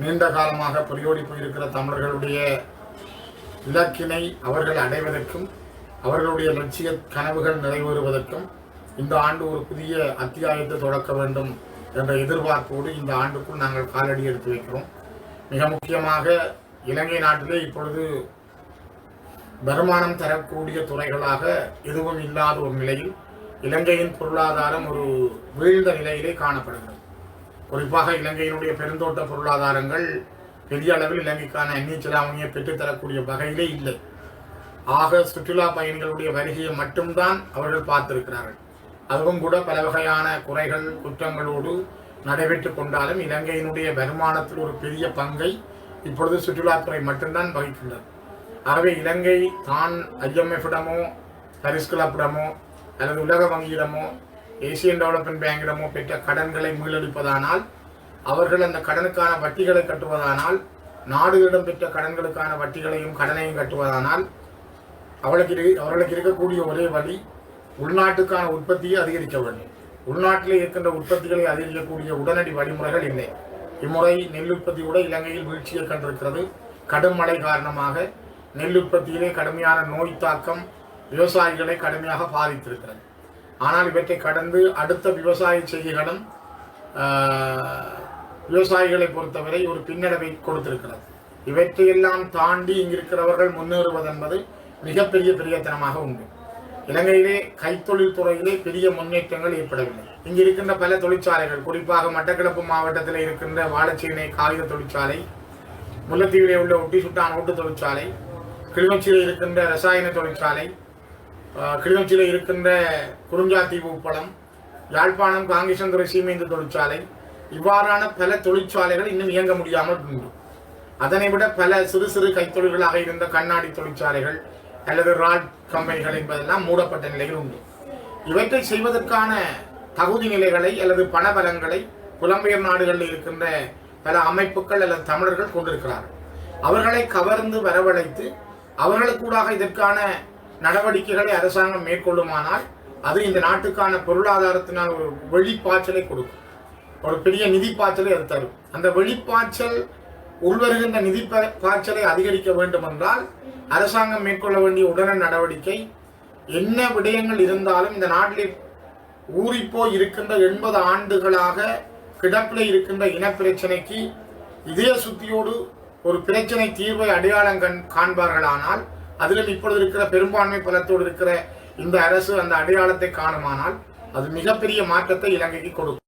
நீண்ட காலமாக பொறியோடி போயிருக்கிற தமிழர்களுடைய இலக்கினை அவர்கள் அடைவதற்கும் அவர்களுடைய லட்சிய கனவுகள் நிறைவேறுவதற்கும் இந்த ஆண்டு ஒரு புதிய அத்தியாயத்தை தொடக்க வேண்டும் என்ற எதிர்பார்ப்போடு இந்த ஆண்டுக்குள் நாங்கள் காலடி எடுத்து வைக்கிறோம். மிக முக்கியமாக இலங்கை நாட்டிலே இப்பொழுது வருமானம் தரக்கூடிய துறைகளாக எதுவும் இல்லாத ஒரு நிலையில் இலங்கையின் பொருளாதாரம் ஒரு வீழ்ந்த நிலையிலே காணப்படுகிறது. குறிப்பாக இலங்கையினுடைய பெருந்தோட்ட பொருளாதாரங்கள் பெரிய அளவில் இலங்கைக்கான அந்நிய பெற்றுத்தரக்கூடிய வகையிலே இல்லை. ஆக சுற்றுலா பயணிகளுடைய வருகையை மட்டும்தான் அவர்கள் பார்த்திருக்கிறார்கள். அதுவும் கூட பல வகையான குறைகள் குற்றங்களோடு நடைபெற்று கொண்டாலும் இலங்கையினுடைய வருமானத்தில் ஒரு பெரிய பங்கை இப்பொழுது சுற்றுலாத்துறை மட்டும்தான் வகிக்கின்றது. ஆகவே இலங்கை தான் ஐஎம்எஃபிடமோ பரிஸ் கிளப்பிடமோ அல்லது உலக வங்கியிடமோ ஏசியன் டெவலப்மெண்ட் பேங்கிடமோ பெற்ற கடன்களை மீளடிப்பதானால் அவர்கள் அந்த கடனுக்கான வட்டிகளை கட்டுவதானால் நாடுகளிடம் பெற்ற கடன்களுக்கான வட்டிகளையும் கடனையும் கட்டுவதானால் அவளுக்கு அவர்களுக்கு இருக்கக்கூடிய ஒரே வழி உள்நாட்டுக்கான உற்பத்தியை அதிகரிக்க வேண்டும். உள்நாட்டில் இருக்கின்ற உற்பத்திகளை அதிகரிக்கக்கூடிய உடனடி வழிமுறைகள் இல்லை. இம்முறை நெல் உற்பத்தி கூட இலங்கையில் வீழ்ச்சியை கண்டிருக்கிறது. கடும் மழை காரணமாக நெல் உற்பத்தியிலே கடுமையான நோய் தாக்கம் விவசாயிகளை கடுமையாக பாதித்திருக்கிறது. ஆனால் இவற்றை கடந்து அடுத்த விவசாய செய்திகளும் விவசாயிகளை பொறுத்தவரை ஒரு பின்னடைவை கொடுத்திருக்கிறது. இவற்றையெல்லாம் தாண்டி இங்கிருக்கிறவர்கள் முன்னேறுவது என்பது மிகப்பெரிய பெரியத்தனமாக உண்டு. இலங்கையிலே கைத்தொழில் துறையிலே பெரிய முன்னேற்றங்கள் ஏற்படவில்லை. இங்கு இருக்கின்ற பல தொழிற்சாலைகள் குறிப்பாக மட்டக்களப்பு மாவட்டத்தில் இருக்கின்ற வாழைச்சீனை காகித தொழிற்சாலை முல்லைத்தீவிலே உள்ள ஒட்டி சுட்டான் ஓட்டு தொழிற்சாலை கிளிநொச்சியில் இருக்கின்ற ரசாயன தொழிற்சாலை கிளிநொச்சியில் இருக்கின்ற குறுஞ்சாத்தீவு உப்பளம் யாழ்ப்பாணம் காங்கேசந்துறை சீமேந்து தொழிற்சாலை இவ்வாறான பல தொழிற்சாலைகள் இன்னும் இயங்க முடியாமல் உண்டு அதனை விட பல சிறு சிறு கைத்தொழில்களாக இருந்த கண்ணாடி தொழிற்சாலைகள் அல்லது ராட் கம்பெனிகள் என்பதெல்லாம் மூடப்பட்ட நிலையில் உண்டு. இவற்றை செய்வதற்கான தகுதி நிலைகளை அல்லது பணபலங்களை புலம்பெயர் நாடுகளில் இருக்கின்ற பல அமைப்புகள் அல்லது தமிழர்கள் கொண்டிருக்கிறார்கள். அவர்களை கவர்ந்து வரவழைத்து அவர்களுக்கூடாக இதற்கான நடவடிக்கைகளை அரசாங்கம் மேற்கொள்ளுமானால் அது இந்த நாட்டுக்கான பொருளாதாரத்தினால் ஒரு வெளிப்பாய்ச்சலை கொடுக்கும். ஒரு பெரிய நிதி பாய்ச்சலை அது தரும். அந்த வெளிப்பாய்ச்சல் உள்வருகின்ற நிதி பாய்ச்சலை அதிகரிக்க வேண்டும் என்றால் அரசாங்கம் மேற்கொள்ள வேண்டிய உடனடி நடவடிக்கை என்ன விடயங்கள் இருந்தாலும் இந்த நாட்டில் ஊறிப்போ இருக்கின்ற எண்பது ஆண்டுகளாக கிடப்பில் இருக்கின்ற இனப்பிரச்சனைக்கு இதய சுத்தியோடு ஒரு பிரச்சனை தீர்வை அடையாளம் கண் காண்பார்களானால் அதிலும் இப்பொழுது இருக்கிற பெரும்பான்மை பலத்தோடு இருக்கிற இந்த அரசு அந்த அடையாளத்தை காணுமானால் அது மிகப்பெரிய மாற்றத்தை இலங்கைக்கு கொடுக்கும்.